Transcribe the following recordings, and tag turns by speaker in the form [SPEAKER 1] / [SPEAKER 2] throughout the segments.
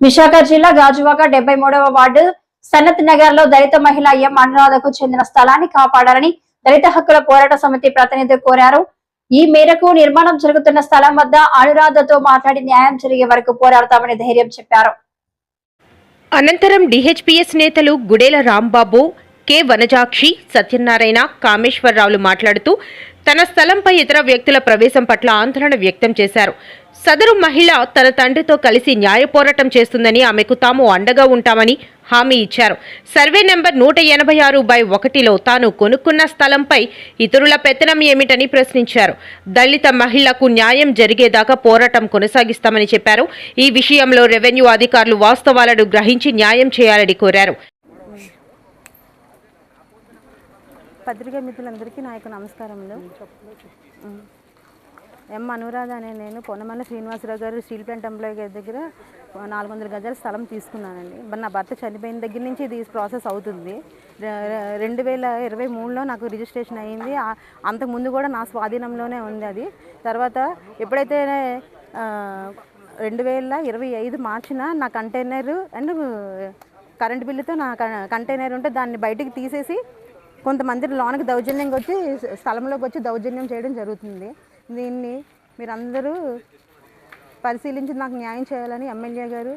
[SPEAKER 1] విశాఖ జిల్లా గాజువాక డెబ్బై మూడవ వార్డు సన్నత్ నగర్లో దళిత మహిళ ఎం అనురాధకు చెందిన స్థలాన్ని కాపాడాలని దళిత హక్కుల పోరాట సమితి ప్రతినిధి కోరారు. ఈ మేరకు నిర్మాణం జరుగుతున్న స్థలం వద్ద అనురాధతో మాట్లాడి న్యాయం జరిగే వరకు పోరాడతామని ధైర్యం చెప్పారు.
[SPEAKER 2] అనంతరం డిహెచ్పిఎస్ నేతలు గుడేల రాంబాబు కె వనజాక్షి సత్యనారాయణ కామేశ్వరరావులు మాట్లాడుతూ తన స్థలంపై ఇతర వ్యక్తుల ప్రవేశం పట్ల ఆందోళన వ్యక్తం చేశారు. సదరు మహిళ తన తండ్రితో కలిసి న్యాయ పోరాటం చేస్తుందని ఆమెకు తాము అండగా ఉంటామని హామీ ఇచ్చారు. సర్వే నెంబర్ నూట ఎనభై ఆరు బై ఒకటిలో తాను కొనుక్కున్న స్థలంపై ఇతరుల పెత్తనం ఏమిటని ప్రశ్నించారు. దళిత మహిళకు న్యాయం జరిగేదాకా పోరాటం కొనసాగిస్తామని చెప్పారు. ఈ విషయంలో రెవెన్యూ అధికారులు వాస్తవాలను గ్రహించి న్యాయం చేయాలని కోరారు.
[SPEAKER 3] పత్రికా మిత్రులందరికీ నా యొక్క నమస్కారములు. ఎం అనురాధ అనే నేను పొన్నమల్ల శ్రీనివాసరావు గారు స్టీల్ ప్లాంట్ ఎంప్లాయీ గారి దగ్గర నాలుగు వందల గజాల స్థలం తీసుకున్నానండి. మరి నా భర్త చనిపోయిన దగ్గర నుంచి ఇది ప్రాసెస్ అవుతుంది. రెండు వేల ఇరవై మూడులో నాకు రిజిస్ట్రేషన్ అయ్యింది అంతకుముందు కూడా నా స్వాధీనంలోనే ఉంది అది. తర్వాత ఎప్పుడైతే రెండు వేల ఇరవై ఐదు మార్చిన నా కంటైనర్ అండ్ కరెంట్ బిల్లుతో నా క- కంటైనర్ ఉంటే దాన్ని బయటికి తీసేసి కొంతమంది లోనకి దౌర్జన్యంగా వచ్చి స్థలంలోకి వచ్చి దౌర్జన్యం చేయడం జరుగుతుంది. దీన్ని మీరందరూ పరిశీలించి నాకు న్యాయం చేయాలని ఎమ్మెల్యే గారు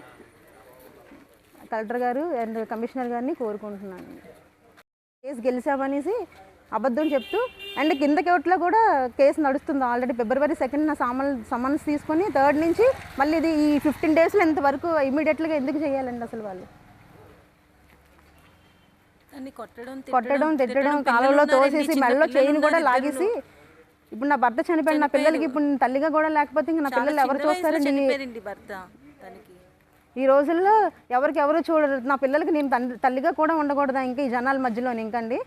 [SPEAKER 3] కలెక్టర్ గారు అండ్ కమిషనర్ గారిని కోరుకుంటున్నాను. కేసు గెలిచామనేసి అబద్ధం చెప్తూ అండ్ కింద కోర్టులో కూడా కేసు నడుస్తుంది ఆల్రెడీ ఫిబ్రవరి సెకండ్ నా సామన్ సమన్స్ తీసుకొని థర్డ్ నుంచి మళ్ళీ ఇది ఈ ఫిఫ్టీన్ డేస్లో ఇంతవరకు ఇమీడియట్గా ఎందుకు చేయాలండి అసలు వాళ్ళు?
[SPEAKER 4] కొట్టడం
[SPEAKER 3] కొట్టడం తిట్టడం కాలంలో తోసేసి మెడలో చైన్ కూడా లాగేసి ఇప్పుడు నా భర్త చనిపోయిన నా పిల్లలకి ఇప్పుడు తల్లిగా కూడా లేకపోతే ఇంక నా పిల్లలు ఎవరు చూస్తారండి ఈ రోజుల్లో ఎవరికి ఎవరు చూడరు. నా పిల్లలకి నేను తండ్రి తల్లిగా కూడా ఉండకూడదా ఇంకా ఈ జనాల మధ్యలో ఇంకండి?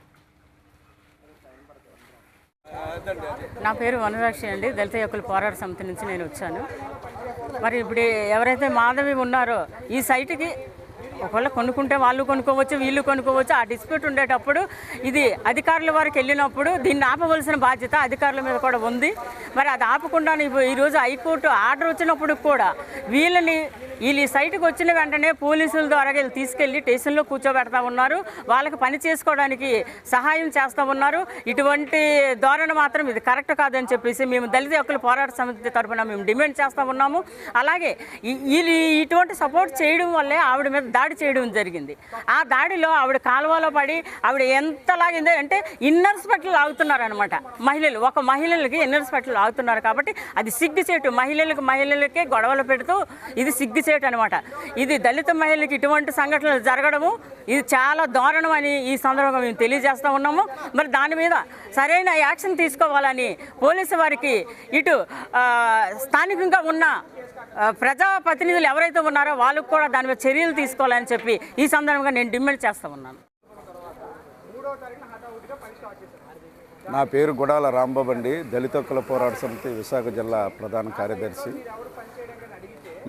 [SPEAKER 5] నా పేరు వనరాక్షి అండి. దళిత యొక్కల పోరాట సమితి నుంచి నేను వచ్చాను. మరి ఇప్పుడు ఎవరైతే మాధవి ఉన్నారో ఈ సైట్కి ఒకవేళ కొనుక్కుంటే వాళ్ళు కొనుక్కోవచ్చు వీళ్ళు కొనుక్కోవచ్చు ఆ డిస్ప్యూట్ ఉండేటప్పుడు ఇది అధికారుల వారికి వెళ్ళినప్పుడు దీన్ని ఆపవలసిన బాధ్యత అధికారుల మీద కూడా ఉంది. మరి అది ఆపకుండా ఈరోజు హైకోర్టు ఆర్డర్ వచ్చినప్పుడు కూడా వీళ్ళని వీళ్ళు ఈ సైట్కి వచ్చిన వెంటనే పోలీసుల ద్వారా వీళ్ళు తీసుకెళ్ళి స్టేషన్లో కూర్చోబెడతా ఉన్నారు. వాళ్ళకి పని చేసుకోవడానికి సహాయం చేస్తూ ఉన్నారు. ఇటువంటి ధోరణి మాత్రం ఇది కరెక్ట్ కాదని చెప్పేసి మేము దళిత హక్కుల పోరాట సమితి తరఫున మేము డిమాండ్ చేస్తూ ఉన్నాము. అలాగే ఈ- వీళ్ళు ఇటువంటి సపోర్ట్ చేయడం వల్లే ఆవిడ మీద దాడి చేయడం జరిగింది. ఆ దాడిలో ఆవిడ కాలువలో పడి ఆవిడ ఎంత లాగిందో అంటే ఇన్నర్స్ పెట్టలు లాగుతున్నారు అనమాట మహిళలు ఒక మహిళలకి ఇన్నర్స్ పెట్టలు లాగుతున్నారు కాబట్టి అది సిగ్గు చెట్టు మహిళలకు మహిళలకే గొడవలు పెడుతూ ఇది సిగ్గు సిగ్గుచేటు అనమాట ఇది దళిత మహిళలకు ఇటువంటి సంఘటనలు జరగడము ఇది చాలా దారుణం అని ఈ సందర్భంగా మేము తెలియజేస్తూ ఉన్నాము. మరి దాని మీద సరైన యాక్షన్ తీసుకోవాలని పోలీసు వారికి ఇటు స్థానికంగా ఉన్న ప్రజాప్రతినిధులు ఎవరైతే ఉన్నారో వాళ్ళకు కూడా దాని మీద చర్యలు తీసుకోవాలని చెప్పి ఈ సందర్భంగా నేను డిమాండ్ చేస్తూ ఉన్నాను.
[SPEAKER 6] నా పేరు గుడాల రాంబాబండి దళిత కుల పోరాట సమితి విశాఖ జిల్లా ప్రధాన కార్యదర్శి.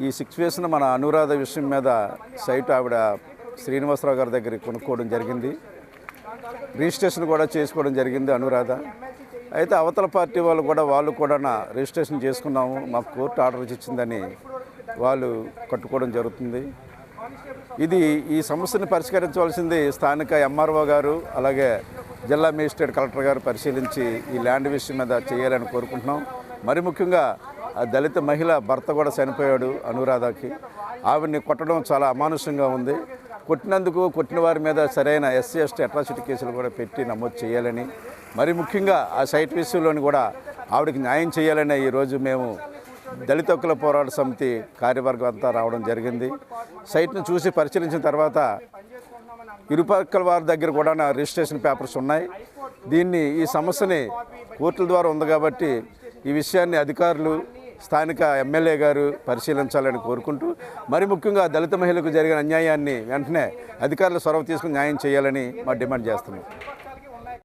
[SPEAKER 6] ఈ సిచ్యువేషన్ మన అనురాధ విషయం మీద సైట్ ఆవిడ శ్రీనివాసరావు గారి దగ్గర కొనుక్కోవడం జరిగింది. రిజిస్ట్రేషన్ కూడా చేసుకోవడం జరిగింది అనురాధ. అయితే అవతల పార్టీ వాళ్ళు కూడా వాళ్ళు కూడా నా రిజిస్ట్రేషన్ చేసుకున్నాము. మాకు కోర్టు ఆర్డర్ ఇచ్చిందని వాళ్ళు కట్టుకోవడం జరుగుతుంది. ఇది ఈ సమస్యను పరిష్కరించవలసింది స్థానిక ఎంఆర్ఓ గారు అలాగే జిల్లా మేజిస్ట్రేట్ కలెక్టర్ గారు పరిశీలించి ఈ ల్యాండ్ విషయం మీద చేయాలని కోరుకుంటున్నాం. మరి ముఖ్యంగా ఆ దళిత మహిళ భర్త కూడా చనిపోయాడు అనురాధకి. ఆవిడ్ని కొట్టడం చాలా అమానుషంగా ఉంది. కొట్టినందుకు కొట్టిన వారి మీద సరైన ఎస్సీ ఎస్టీ అట్రాసిటీ కేసులు కూడా పెట్టి నమోదు చేయాలని. మరి ముఖ్యంగా ఆ సైట్ విషయంలోని కూడా ఆవిడకి న్యాయం చేయాలని ఈరోజు మేము దళిత హక్కుల పోరాట సమితి కార్యవర్గం అంతా రావడం జరిగింది. సైట్ను చూసి పరిశీలించిన తర్వాత ఇరుపక్కల వారి దగ్గర కూడా నా రిజిస్ట్రేషన్ పేపర్స్ ఉన్నాయి. దీన్ని ఈ సమస్యని కోర్టుల ద్వారా ఉంది కాబట్టి ఈ విషయాన్ని అధికారులు స్థానిక ఎమ్మెల్యే గారు పరిశీలించాలని కోరుకుంటూ మరి ముఖ్యంగా దళిత మహిళలకు జరిగిన అన్యాయాన్ని వెంటనే అధికారులు చొరవ తీసుకుని న్యాయం చేయాలని మా డిమాండ్ చేస్తున్నాం.